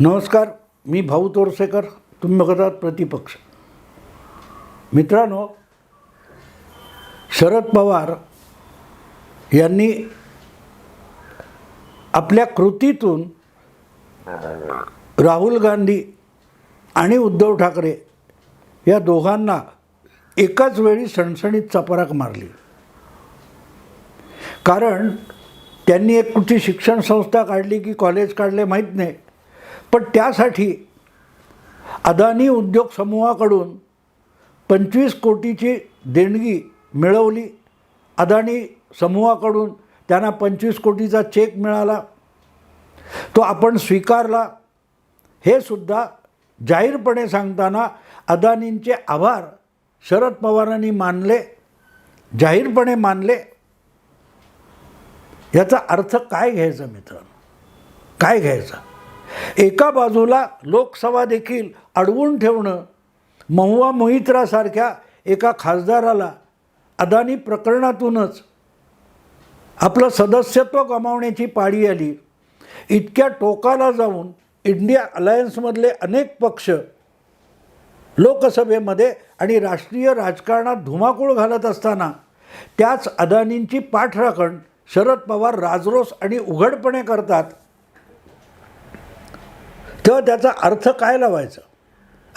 नमस्कार मी भाऊ तोरसेकर तुम्ही बघत आहात प्रतिपक्ष. मित्रांनो शरद पवार यांनी आपल्या कृतीतून राहुल गांधी आणि उद्धव ठाकरे या दोघांना एकाच वेळी सणसणीत चपराक मारली. कारण त्यांनी एक कुठची शिक्षण संस्था काढली की कॉलेज काढले माहीत नाही. पण त्यासाठी अदानी उद्योग समूहाकडून पंचवीस कोटीची देणगी मिळवली. अदानी समूहाकडून त्यांना पंचवीस कोटीचा चेक मिळाला. तो आपण स्वीकारला. हे सुद्धा जाहीरपणे सांगताना अदानींचे आभार शरद पवारांनी मानले जाहीरपणे मानले. याचा अर्थ काय घ्यायचा मित्रांनो? काय घ्यायचा? एका बाजूला लोकसभा देखील अडवून ठेवणं महुआ मोहित्रासारख्या एका खासदाराला अदानी प्रकरणातूनच आपलं सदस्यत्व गमावण्याची पाळी आली. इतक्या टोकाला जाऊन इंडिया अलायन्समधले अनेक पक्ष लोकसभेमध्ये आणि राष्ट्रीय राजकारणात धुमाकूळ घालत असताना त्याच अदानींची पाठराखण शरद पवार राजरोस आणि उघडपणे करतात. तेव्हा त्याचा अर्थ काय लावायचा?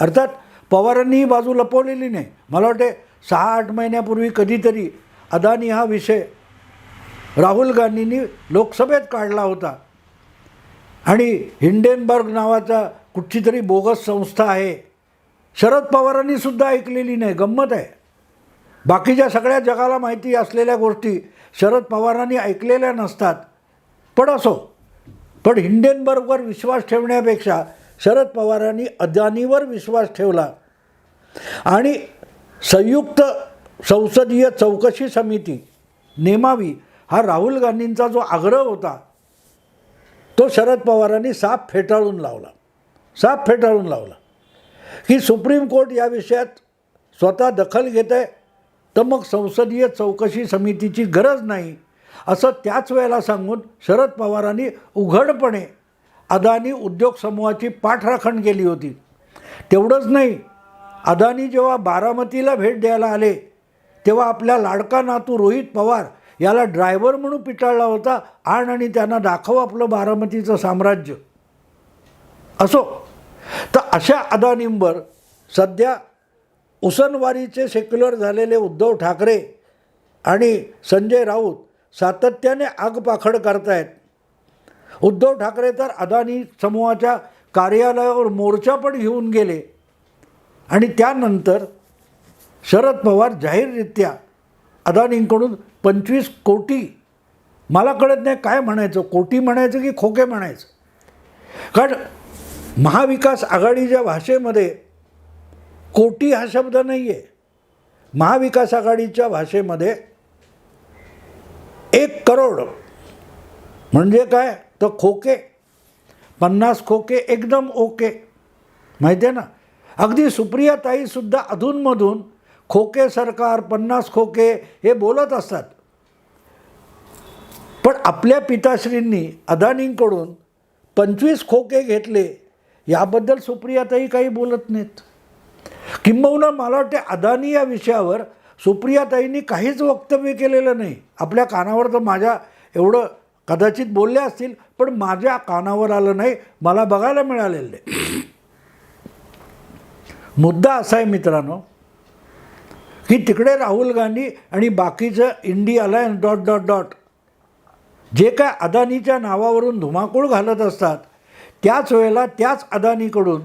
अर्थात पवारांनी ही बाजू लपवलेली नाही. मला वाटते सहा आठ महिन्यापूर्वी कधीतरी अदानी हा विषय राहुल गांधींनी लोकसभेत काढला होता. आणि हिंडेनबर्ग नावाचा कुठची तरी बोगस संस्था आहे. शरद पवारांनी सुद्धा ऐकलेली नाही. गंमत आहे. बाकीच्या सगळ्या जगाला माहिती असलेल्या गोष्टी शरद पवारांनी ऐकलेल्या नसतात. पण असो पण हिंडेनबर्गवर विश्वास ठेवण्यापेक्षा शरद पवारांनी अदानीवर विश्वास ठेवला. आणि संयुक्त संसदीय चौकशी समिती नेमावी हा राहुल गांधींचा जो आग्रह होता तो शरद पवारांनी साफ फेटाळून लावला. साफ फेटाळून लावला. की सुप्रीम कोर्ट या विषयात स्वतः दखल घेत आहे तर मग संसदीय चौकशी समितीची गरज नाही. असं त्याच वेळेला सांगून शरद पवारांनी उघडपणे अदानी उद्योग समूहाची पाठराखण केली होती. तेवढंच नाही अदानी जेव्हा बारामतीला भेट द्यायला आले तेव्हा आपल्या लाडका नातू रोहित पवार याला ड्रायव्हर म्हणून पिटाळला होता आण आणि त्यांना दाखव आपलं बारामतीचं साम्राज्य. असो तर अशा अदानींवर सध्या उसनवारीचे सेक्युलर झालेले उद्धव ठाकरे आणि संजय राऊत सातत्याने आगपाखड करतायत. उद्धव ठाकरे तर अदानी समूहाच्या कार्यालयावर मोर्चा पण घेऊन गेले. आणि त्यानंतर शरद पवार जाहीररित्या अदानींकडून पंचवीस कोटी मला कळत नाही काय म्हणायचं कोटी म्हणायचं की खोके म्हणायचं? कारण महाविकास आघाडीच्या भाषेमध्ये कोटी हा शब्द नाही आहे महाविकास आघाडीच्या भाषेमध्ये एक करोड. म्हणजे काय? तर खोके. पन्नास खोके एकदम ओके. माहिती आहे ना? अगदी सुप्रियाताईसुद्धा अधूनमधून खोके सरकार पन्नास खोके हे बोलत असतात. पण आपल्या पिताश्रींनी अदानींकडून पंचवीस खोके घेतले. याबद्दल सुप्रियाताई काही बोलत नाहीत. किंबहुना मला वाटते अदानी या विषयावर सुप्रियाताईंनी काहीच वक्तव्य केलेलं नाही. आपल्या कानावर तर माझ्या एवढं कदाचित बोलले असतील पण माझ्या कानावर आलं नाही मला बघायला मिळालेलं नाही. मुद्दा असा आहे मित्रांनो की तिकडे राहुल गांधी आणि बाकीचं India alliance dot dot dot जे काय अदानीच्या नावावरून धुमाकूळ घालत असतात त्याच वेळेला त्याच अदानीकडून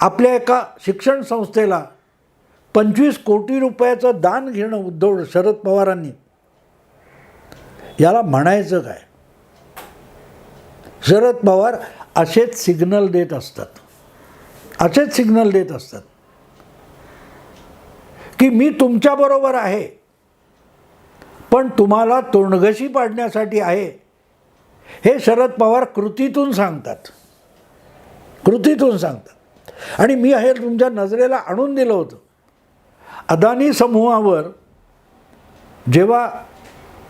आपल्या एका शिक्षण संस्थेला पंचवीस कोटी रुपयाचं दान घेणं उद्धव शरद पवारांनी. याला म्हणायचं काय? शरद पवार असेच सिग्नल देत असतात. असेच सिग्नल देत असतात. की मी तुमच्याबरोबर आहे. पण तुम्हाला तोंडघशी पाडण्यासाठी आहे. हे शरद पवार कृतीतून सांगतात. कृतीतून सांगतात. आणि मी हे तुमच्या नजरेला आणून दिलं होतं. अदानी समूहावर जेव्हा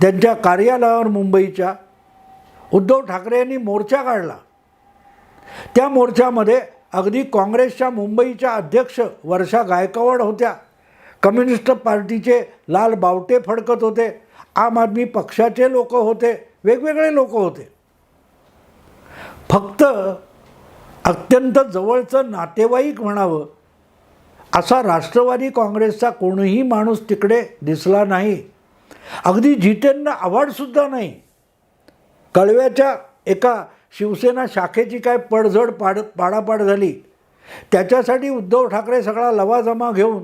त्यांच्या कार्यालयावर मुंबईच्या उद्धव ठाकरे यांनी मोर्चा काढला त्या मोर्चामध्ये अगदी काँग्रेसच्या मुंबईच्या अध्यक्ष वर्षा गायकवाड होत्या कम्युनिस्ट पार्टीचे लाल बावटे फडकत होते आम आदमी पक्षाचे लोक होते वेगवेगळे लोक होते. फक्त अत्यंत जवळचं नातेवाईक म्हणावं असा राष्ट्रवादी काँग्रेसचा कोणीही माणूस तिकडे दिसला नाही. अगदी जितेंद्र आव्हाडसुद्धा नाही. कळव्याच्या एका शिवसेना शाखेची काय पडझड पाड पाडापाड झाली. त्याच्यासाठी उद्धव ठाकरे सगळा लवाजमा घेऊन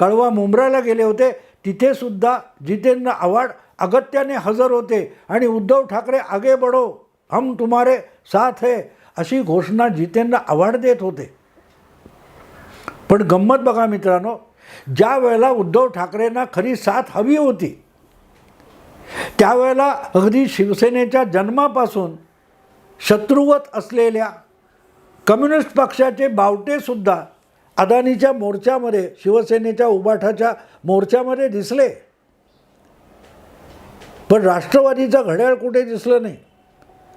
कळवा मुंब्राला गेले होते. तिथेसुद्धा जितेंद्र आव्हाड अगत्याने हजर होते आणि उद्धव ठाकरे आगे बढो हम तुम्हारे साथ है अशी घोषणा जितेंद्र आव्हाड देत होते. पण गंमत बघा मित्रांनो ज्या वेळेला उद्धव ठाकरेंना खरी साथ हवी होती त्यावेळेला अगदी शिवसेनेच्या जन्मापासून शत्रुवत असलेल्या कम्युनिस्ट पक्षाचे बावटेसुद्धा अदानीच्या मोर्चामध्ये शिवसेनेच्या उबाठाच्या मोर्चामध्ये दिसले. पण राष्ट्रवादीचं घड्याळ कुठे दिसलं नाही?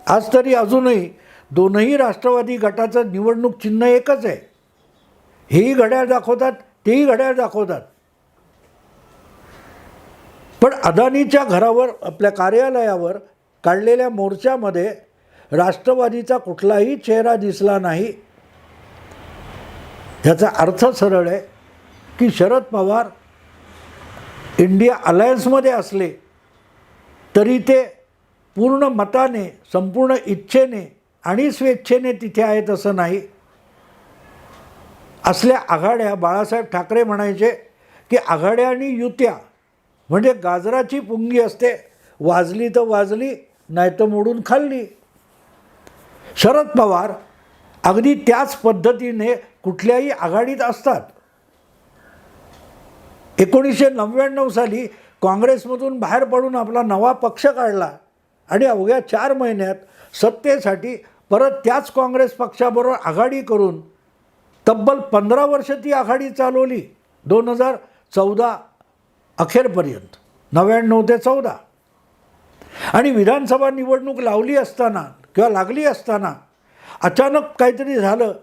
आज तरी अजूनही दोनही राष्ट्रवादी गटाचं निवडणूक चिन्ह एकच आहे. हेही घड्याळ दाखवतात तेही घड्याळ दाखवतात. पण अदानीच्या घरावर आपल्या कार्यालयावर काढलेल्या मोर्चामध्ये राष्ट्रवादीचा कुठलाही चेहरा दिसला नाही. याचा अर्थ सरळ आहे की शरद पवार इंडिया अलायन्समध्ये असले तरी ते पूर्ण मताने संपूर्ण इच्छेने आणि स्वेच्छेने तिथे आहेत असं नाही. असल्या आघाड्या बाळासाहेब ठाकरे म्हणायचे की आघाड्या आणि युत्या म्हणजे गाजराची पुंगी असते. वाजली तर वाजली नाही तर मोडून खाल्ली. शरद पवार अगदी त्याच पद्धतीने कुठल्याही आघाडीत असतात. एकोणीसशे नव्याण्णव साली काँग्रेसमधून बाहेर पडून आपला नवा पक्ष काढला आणि अवघ्या चार महिन्यात सत्तेसाठी परत त्याच काँग्रेस पक्षाबरोबर आघाडी करून तब्बल पंधरा वर्ष ती आघाडी चालवली. दोन हजार चौदा अखेरपर्यंत. नव्याण्णव ते चौदा. आणि विधानसभा निवडणूक लावली असताना किंवा लागली असताना अचानक काहीतरी झालं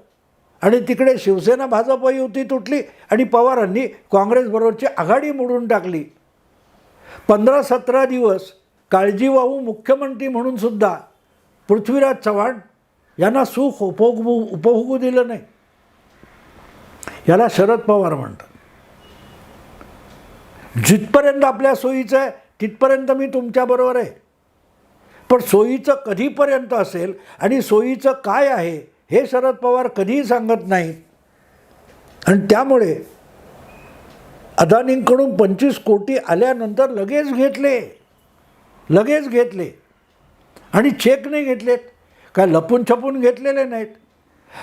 आणि तिकडे शिवसेना भाजप युती तुटली आणि पवारांनी काँग्रेसबरोबरची आघाडी मोडून टाकली. पंधरा सतरा दिवस काळजीवाहू मुख्यमंत्री म्हणूनसुद्धा पृथ्वीराज चव्हाण यांना सुख उपभोगू उपभोगू दिलं नाही. याला शरद पवार म्हणतात. जिथपर्यंत आपल्या सोयीचं आहे तिथपर्यंत मी तुमच्याबरोबर आहे. पण सोयीचं कधीपर्यंत असेल आणि सोयीचं काय आहे हे शरद पवार कधीही सांगत नाहीत. आणि त्यामुळे अदानींकडून पंचवीस कोटी आल्यानंतर लगेच घेतले. लगेच घेतले. आणि चेक नाही घेतलेत. काय लपून छपून घेतलेले नाहीत.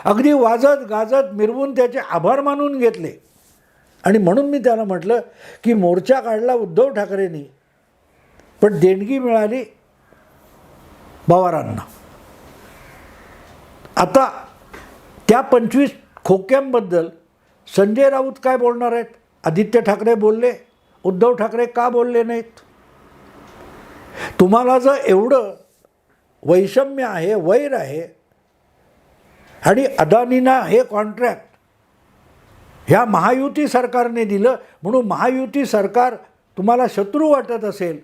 अगदी वाजत गाजत मिरवून त्याचे आभार मानून घेतले. आणि म्हणून मी त्याला म्हटलं की मोर्चा काढला उद्धव ठाकरेंनी पण देणगी मिळाली पवारांना. आता त्या पंचवीस खोक्यांबद्दल संजय राऊत काय बोलणार आहेत? आदित्य ठाकरे बोलले उद्धव ठाकरे का बोलले नाहीत? तुम्हाला जर एवढं वैषम्य आहे वैर आहे आणि अदानीना हे कॉन्ट्रॅक्ट ह्या महायुती सरकारने दिलं. म्हणून महायुती सरकार तुम्हाला शत्रू वाटत असेल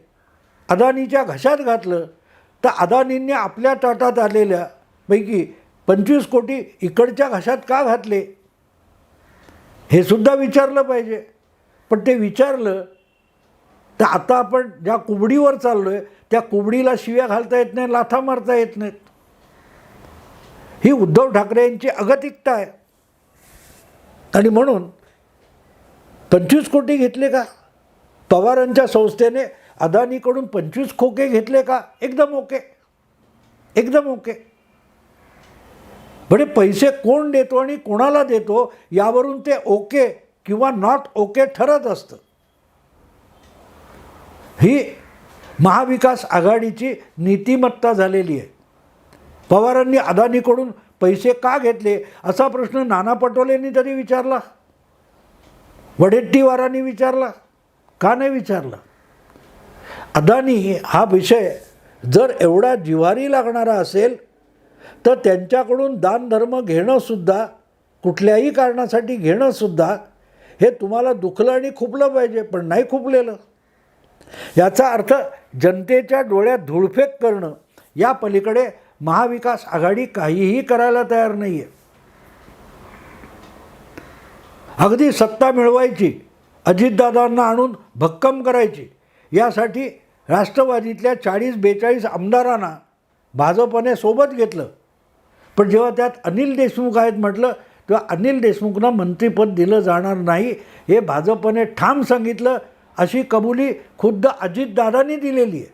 अदानीच्या घशात घातलं तर अदानींनी आपल्या ताटात आलेल्या पैकी पंचवीस कोटी इकडच्या घशात का घातले? हे सुद्धा विचारलं पाहिजे. पण ते विचारलं तर आता आपण ज्या कुबडीवर चाललो आहे त्या कुबडीला शिव्या घालता येत नाही लाथा मारता येत नाहीत. ही उद्धव ठाकरे यांची अगतिकता आहे. आणि म्हणून पंचवीस कोटी घेतले का? पवारांच्या संस्थेने अदानीकडून पंचवीस खोके घेतले का? एकदम ओके. एकदम ओके. म्हणजे पैसे कोण देतो आणि कोणाला देतो यावरून ते ओके किंवा नॉट ओके ठरत असतं. ही महाविकास आघाडीची नीतिमत्ता झालेली आहे. पवारांनी अदानीकडून पैसे का घेतले? असा प्रश्न नाना पटोलेंनी तरी विचारला. वडेट्टीवारांनी विचारला. का नाही विचारला? अदानी हा विषय जर एवढा जिव्हारी लागणारा असेल तर त्यांच्याकडून दानधर्म घेणंसुद्धा कुठल्याही कारणासाठी घेणंसुद्धा हे तुम्हाला दुखलं आणि खुपलं पाहिजे पण नाही खुपलेलं. याचा अर्थ जनतेच्या डोळ्यात धुळफेक करणं या पलीकडे महाविकास आघाडी काहीही करायला तयार नाही आहे अगदी सत्ता मिळवायची अजितदादांना आणून भक्कम करायची यासाठी राष्ट्रवादीतल्या चाळीस बेचाळीस आमदारांना भाजपने सोबत घेतलं. पण जेव्हा त्यात अनिल देशमुख आहेत म्हटलं तेव्हा अनिल देशमुखना मंत्रिपद दिलं जाणार नाही हे भाजपने ठाम सांगितलं अशी कबुली खुद्द अजितदादांनी दिलेली आहे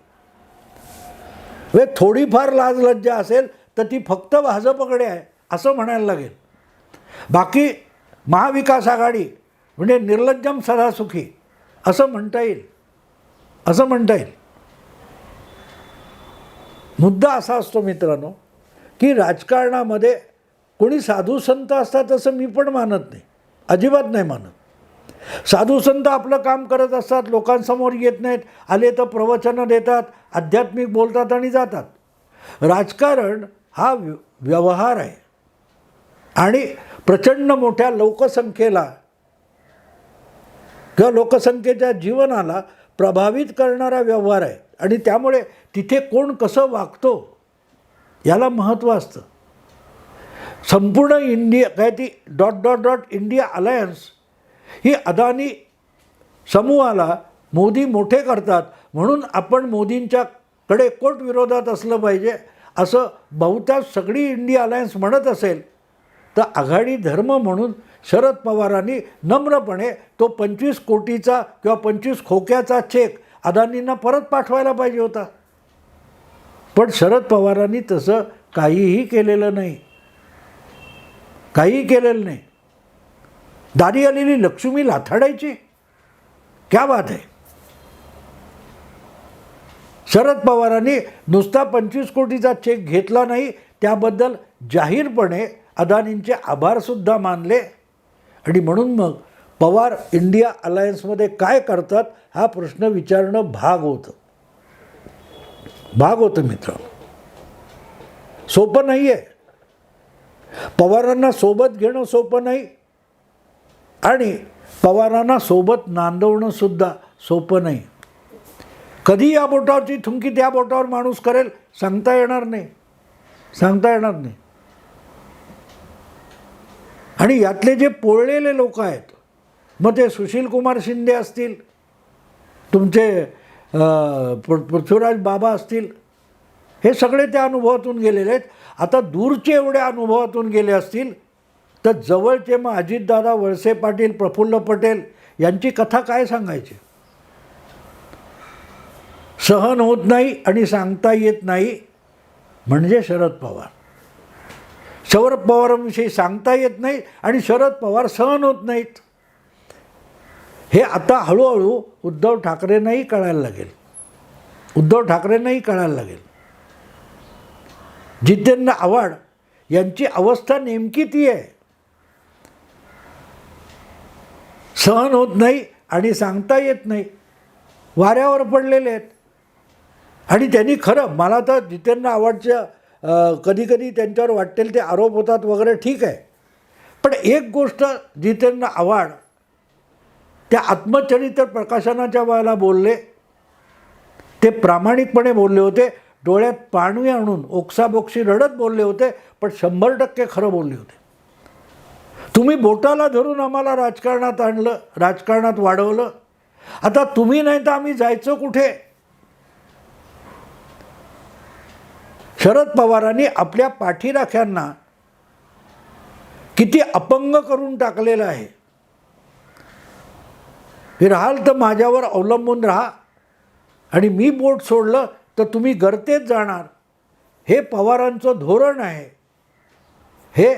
वे थोडीफार लाज लज्जा असेल तर ती फक्त भाजपकडे आहे असं म्हणायला लागेल. बाकी महाविकास आघाडी म्हणजे निर्लज्जम सदासुखी असं म्हणता येईल. असं म्हणता येईल. मुद्दा असा असतो मित्रांनो की राजकारणामध्ये कोणी साधू संत असतात असं मी पण मानत नाही अजिबात नाही मानत. साधू संत आपलं काम करत असतात लोकांसमोर येत नाहीत आले तर प्रवचनं देतात आध्यात्मिक बोलतात आणि जातात. राजकारण हा व्य- व्यवहार आहे. आणि प्रचंड मोठ्या लोकसंख्येला किंवा लोकसंख्येच्या जीवनाला प्रभावित करणारा व्यवहार आहे. आणि त्यामुळे तिथे कोण कसं वागतो याला महत्त्व असतं. संपूर्ण इंडिया काय ती dot dot dot India alliance ही अदानी समूहाला मोदी मोठे करतात. म्हणून आपण मोदींच्याकडे कोट विरोधात असलं पाहिजे. असं बहुतांश सगळी इंडिया अलायन्स म्हणत असेल तर आघाडी धर्म म्हणून शरद पवारांनी नम्रपणे तो पंचवीस कोटीचा किंवा पंचवीस खोक्याचा चेक अदानींना परत पाठवायला पाहिजे होता. पण शरद पवारांनी तसं काहीही केलेलं नाही. काहीही केलेलं नाही. दारी आलेली लक्ष्मी लाथाडायची. क्या बात आहे? शरद पवारांनी नुसता पंचवीस कोटीचा चेक घेतला नाही त्याबद्दल जाहीरपणे अदानींचे आभारसुद्धा मानले. आणि म्हणून मग पवार इंडिया अलायन्समध्ये काय करतात हा प्रश्न विचारणं भाग होतं. भाग होतं मित्र. सोपं नाही आहे पवारांना सोबत घेणं सोपं नाही. आणि पवारांना सोबत नांदवणंसुद्धा सोपं नाही. कधी या बोटावरची थुंकी त्या बोटावर माणूस करेल सांगता येणार नाही. सांगता येणार नाही. आणि यातले जे पोळलेले लोक आहेत मग ते सुशीलकुमार शिंदे असतील तुमचे पृथ्वीराज बाबा असतील हे सगळे त्या अनुभवातून गेलेले आहेत. आता दूरचे एवढ्या अनुभवातून गेले असतील तर जवळचे मग अजितदादा वळसे पाटील प्रफुल्ल पटेल यांची कथा काय सांगायची? सहन होत नाही आणि सांगता येत नाही म्हणजे शरद पवार. शरद पवारांविषयी सांगता येत नाही आणि शरद पवार सहन होत नाहीत. हे आता हळूहळू उद्धव ठाकरेंनाही कळायला लागेल. उद्धव ठाकरेंनाही कळायला लागेल. जितेंद्र आव्हाड यांची अवस्था नेमकी ती आहे. सहन होत नाही आणि सांगता येत नाही. वाऱ्यावर पडलेले आहेत. आणि त्यांनी खरं मला तर जितेंद्र आव्हाडच्या कधीकधी त्यांच्यावर वाटेल ते आरोप होतात वगैरे ठीक आहे. पण एक गोष्ट जितेंद्र आव्हाड त्या आत्मचरित्र प्रकाशनाच्या वेळेला बोलले. ते प्रामाणिकपणे बोलले होते. डोळ्यात पाणी आणून ओक्साबोक्शी रडत बोलले होते पण शंभर टक्के खरं बोलले होते. तुम्ही बोटाला धरून आम्हाला राजकारणात आणलं राजकारणात वाढवलं. आता तुम्ही नाही तर आम्ही जायचं कुठे? शरद पवारांनी आपल्या पाठीराख्यांना किती अपंग करून टाकलेलं आहे. हे राहाल तर माझ्यावर अवलंबून राहा. आणि मी बोट सोडलं तर तुम्ही गर्तेत जाणार. हे पवारांचं धोरण आहे. हे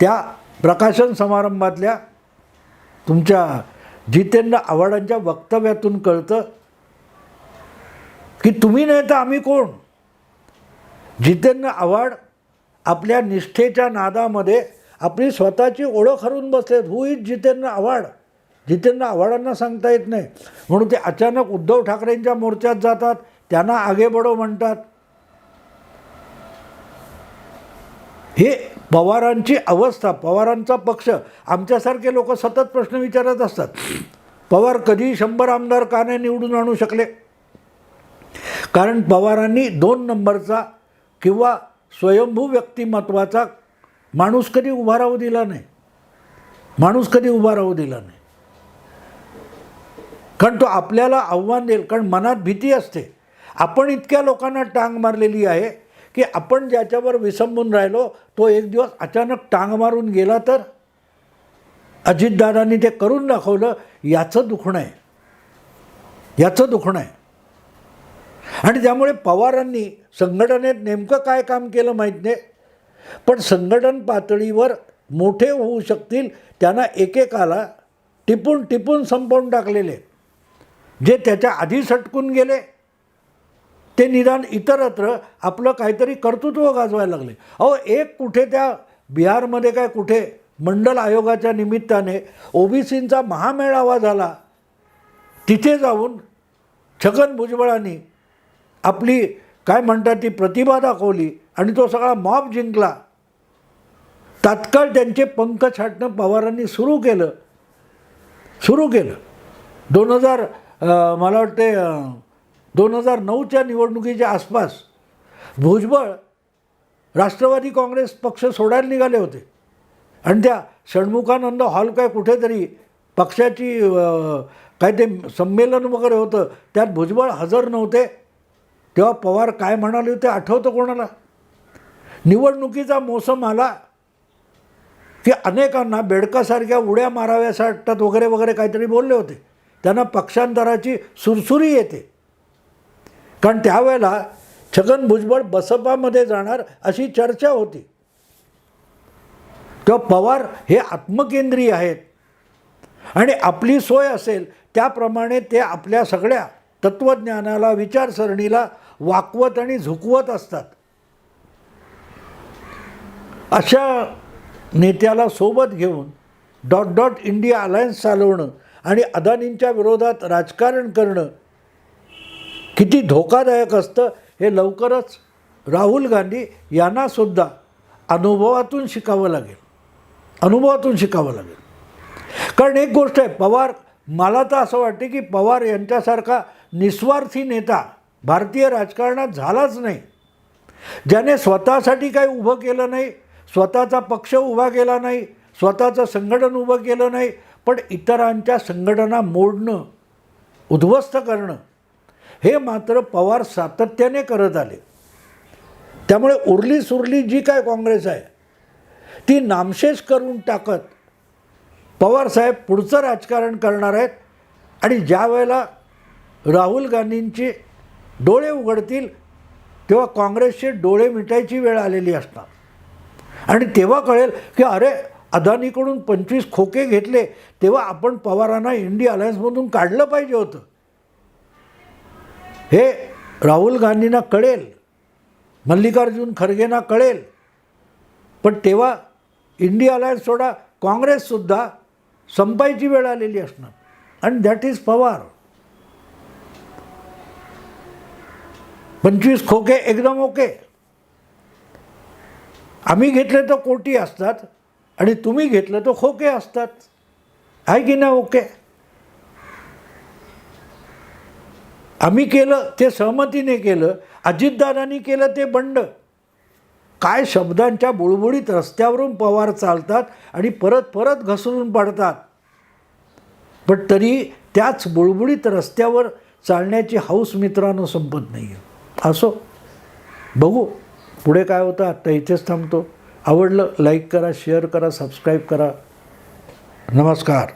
त्या प्रकाशन समारंभातल्या तुमच्या जितेंद्र आव्हाडांच्या वक्तव्यातून कळतं की तुम्ही नाही तर आम्ही कोण? जितेंद्र आव्हाड आपल्या निष्ठेच्या नादामध्ये आपली स्वतःची ओळख हरून बसलेत. Who is Jitendra Awhad? Jitendra आव्हाडांना सांगता येत नाही. म्हणून ते अचानक उद्धव ठाकरेंच्या मोर्चात जातात. त्यांना आगेबडो म्हणतात. हे पवारांची अवस्था पवारांचा पक्ष आमच्यासारखे लोक सतत प्रश्न विचारत असतात. पवार कधी शंभर आमदार का नाही निवडून आणू शकले? कारण पवारांनी दोन नंबरचा किंवा स्वयंभू व्यक्तिमत्वाचा माणूस कधी उभा राहू दिला नाही. माणूस कधी उभा राहू दिला नाही. कारण तो आपल्याला आव्हान देईल कारण मनात भीती असते. आपण इतक्या लोकांना टांग मारलेली आहे की आपण ज्याच्यावर विसंबून राहिलो तो एक दिवस अचानक टांग मारून गेला तर? अजितदादांनी ते करून दाखवलं याचं दुखणं आहे. याचं दुखणं आहे. आणि त्यामुळे पवारांनी संघटनेत नेमकं काय काम केलं माहीत नाही. पण संघटन पातळीवर मोठे होऊ शकतील त्यांना एकेकाला टिपून टिपून संपवून टाकलेले. जे त्याच्या आधी सटकून गेले ते निदान इतरत्र आपलं काहीतरी कर्तृत्व गाजवायला लागले. अहो एक कुठे त्या बिहारमध्ये काय कुठे मंडल आयोगाच्या निमित्ताने ओबीसींचा महामेळावा झाला तिथे जाऊन छगन भुजबळांनी आपली काय म्हणतात ती प्रतिभा दाखवली आणि तो सगळा मॉब जिंकला. तात्काळ त्यांचे पंख छाटणं पवारांनी सुरू केलं. सुरू केलं. दोन हजार मला वाटते दोन हजार नऊच्या निवडणुकीच्या आसपास भुजबळ राष्ट्रवादी काँग्रेस पक्ष सोडायला निघाले होते. आणि त्या षण्मुखानंद हॉल काय कुठेतरी पक्षाची काय ते संमेलन वगैरे होतं त्यात भुजबळ हजर नव्हते. तेव्हा पवार काय म्हणाले होते आठवतं कोणाला? निवडणुकीचा मोसम आला की अनेकांना बेडकासारख्या उड्या माराव्यासा वाटतात वगैरे वगैरे काहीतरी बोलले होते. त्यांना पक्षांतराची सुरसुरी येते. कारण त्यावेळेला छगन भुजबळ बसपामध्ये जाणार अशी चर्चा होती. तेव्हा पवार हे आत्मकेंद्रीय आहेत. आणि आपली सोय असेल त्याप्रमाणे ते आपल्या सगळ्या तत्त्वज्ञानाला विचारसरणीला वाकवत आणि झुकवत असतात. अशा नेत्याला सोबत घेऊन डॉट डॉट इंडिया अलायन्स चालवणं आणि अदानींच्या विरोधात राजकारण करणं किती धोकादायक असतं हे लवकरच राहुल गांधी यांनासुद्धा अनुभवातून शिकावं लागेल. अनुभवातून शिकावं लागेल. कारण एक गोष्ट आहे पवार मला तर असं वाटते की पवार यांच्यासारखा निस्वार्थी नेता भारतीय राजकारणात झालाच नाही. ज्याने स्वतःसाठी काही उभं केलं नाही स्वतःचा पक्ष उभा केला नाही स्वतःचं संघटन उभं केलं नाही पण इतरांच्या संघटना मोडणं उद्ध्वस्त करणं हे मात्र पवार सातत्याने करत आले. त्यामुळे उरली सुरली जी काय काँग्रेस आहे ती नामशेष करून टाकत पवारसाहेब पुढचं राजकारण करणार आहेत आणि ज्या वेळेला राहुल गांधींची डोळे उघडतील तेव्हा काँग्रेसचे डोळे मिटायची वेळ आलेली असणार. आणि तेव्हा कळेल की अरे अदानीकडून पंचवीस खोके घेतले तेव्हा आपण पवारांना इंडिया अलायन्समधून काढलं पाहिजे होतं. हे राहुल गांधींना कळेल मल्लिकार्जुन खरगेंना कळेल. पण तेव्हा इंडिया अलायन्स सोडा काँग्रेससुद्धा संपायची वेळ आलेली असणार. आणि दॅट इज पवार पंचवीस खोके एकदम ओके. आम्ही घेतले तर कोटी असतात आणि तुम्ही घेतलं तर खोके असतात. आहे की नाही ओके? आम्ही केलं ते सहमतीने केलं अजितदादांनी केलं ते बंड. काय शब्दांच्या बुळबुळीत रस्त्यावरून पवार चालतात आणि परत परत घसरून पडतात. पण तरी त्याच बुळबुळीत रस्त्यावर चालण्याची हौस मित्रांनो संपत नाही आहे असो. बघू. पुढे काय होतं आत्ता इथेच थांबतो. आवडलं लाईक करा शेअर करा सबस्क्राईब करा. नमस्कार.